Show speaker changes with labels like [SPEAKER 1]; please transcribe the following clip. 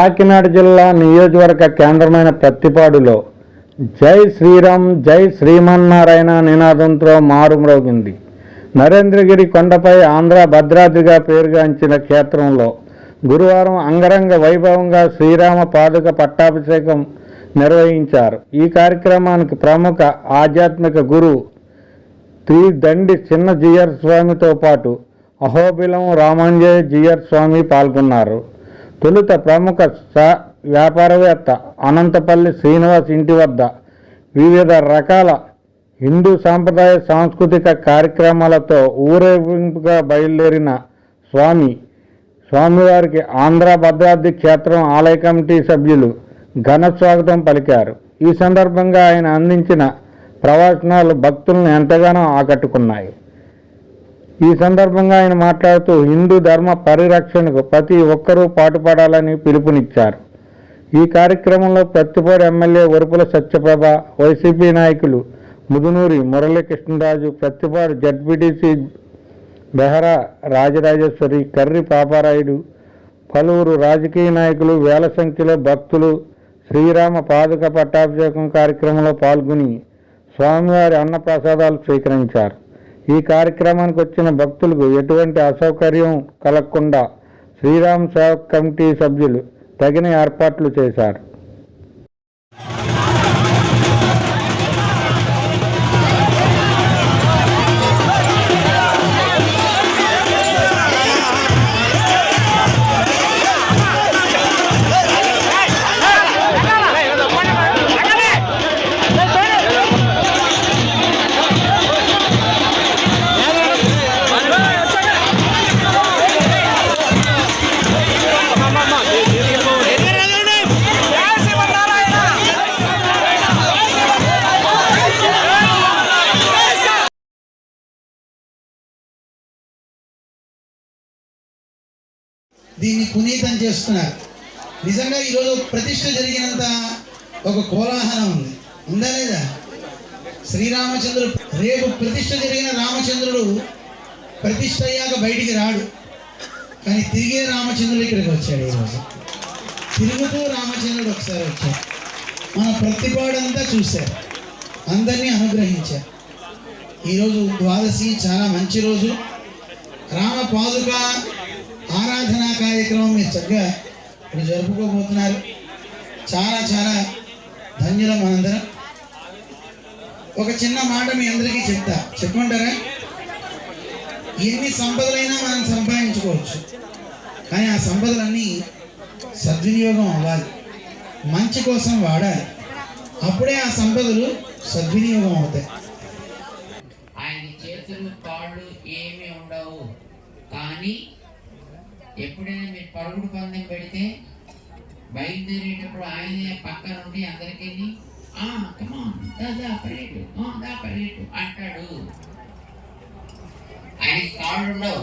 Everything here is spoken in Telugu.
[SPEAKER 1] కాకినాడ జిల్లా నియోజకవర్గ కేంద్రమైన ప్రత్తిపాడులో జై శ్రీరామ్ జై శ్రీమన్నారాయణ నినాదంతో మారుమ్రోగింది నరేంద్రగిరి కొండపై ఆంధ్ర భద్రాద్రిగా పేరుగాంచిన క్షేత్రంలో గురువారం అంగరంగ వైభవంగా శ్రీరామ పాదుక పట్టాభిషేకం నిర్వహించారు. ఈ కార్యక్రమానికి ప్రముఖ ఆధ్యాత్మిక గురు శ్రీ దండి చిన్న జియర్ స్వామితో పాటు అహోబిలం రామాంజయ జియర్ స్వామి పాల్గొన్నారు. తొలుత ప్రముఖ వ్యాపారవేత్త అనంతపల్లి శ్రీనివాస్ ఇంటి వద్ద వివిధ రకాల హిందూ సాంప్రదాయ సాంస్కృతిక కార్యక్రమాలతో ఊరేగింపుగా బయలుదేరిన స్వామి స్వామివారికి ఆంధ్ర భద్రాద్రి క్షేత్రం ఆలయ కమిటీ సభ్యులు ఘన స్వాగతం పలికారు. ఈ సందర్భంగా ఆయన అందించిన ప్రవచనాలు భక్తులను ఎంతగానో ఆకట్టుకున్నాయి. ఈ సందర్భంగా ఆయన మాట్లాడుతూ హిందూ ధర్మ పరిరక్షణకు ప్రతి ఒక్కరూ పాటుపడాలని పిలుపునిచ్చారు. ఈ కార్యక్రమంలో ప్రత్తిపాడు ఎమ్మెల్యే వరుపుల సత్యప్రభ వైసీపీ నాయకులు ముదునూరి మురళీకృష్ణరాజు ప్రత్తిపాడు జడ్పీటీసీ బెహరా రాజరాజేశ్వరి కర్రి పాపారాయుడు పలువురు రాజకీయ నాయకులు వేల సంఖ్యలో భక్తులు శ్రీరామ పాదుక పట్టాభిషేకం కార్యక్రమంలో పాల్గొని స్వామివారి అన్నప్రసాదాలు స్వీకరించారు. ఈ కార్యక్రమానికి వచ్చిన భక్తులకు ఎటువంటి అసౌకర్యం కలగకుండా శ్రీరామ్ సేవక్ కమిటీ సభ్యులు తగిన ఏర్పాట్లు చేశారు.
[SPEAKER 2] దీన్ని పునీతం చేస్తున్నారు. నిజంగా ఈరోజు ప్రతిష్ట జరిగినంత ఒక కోలాహలం ఉంది. ఉందా లేదా? శ్రీరామచంద్రుడు రేపు ప్రతిష్ట జరిగిన రామచంద్రుడు ప్రతిష్ట అయ్యాక బయటికి రాడు. కానీ తిరిగే రామచంద్రుడు ఇక్కడికి వచ్చాడు ఈరోజు. తిరుగుతూ రామచంద్రుడు ఒకసారి వచ్చాడు. మన ప్రతిపాడంతా చూశారు. అందరినీ అనుగ్రహించారు. ఈరోజు ద్వాదశి చాలా మంచి రోజు. రామ పాదుక ఆరాధనా కార్యక్రమం మీరు చక్కగా ఇప్పుడు జరుపుకోబోతున్నారు. చాలా చాలా ధన్యులం మనందరం. ఒక చిన్న మాట మీ అందరికీ చెప్తా. చెప్పమంటారా? ఎన్ని సంపదలైనా మనం సంపాదించుకోవచ్చు. కానీ ఆ సంపదలన్నీ సద్వినియోగం అవ్వాలి. మంచి కోసం వాడాలి. అప్పుడే ఆ సంపదలు సద్వినియోగం అవుతాయి.
[SPEAKER 3] ఆయన చేతులు కాళ్ళు ఏమీ ఉండవు. కానీ ఎప్పుడైనా మీరు పరుగుడు పందెం పెడితే బయలుదేరేటప్పుడు ఆయనే పక్క నుండి అందరికీ ఆ దా దా అంటాడు. ఆయన కాళ్ళు ఉండవు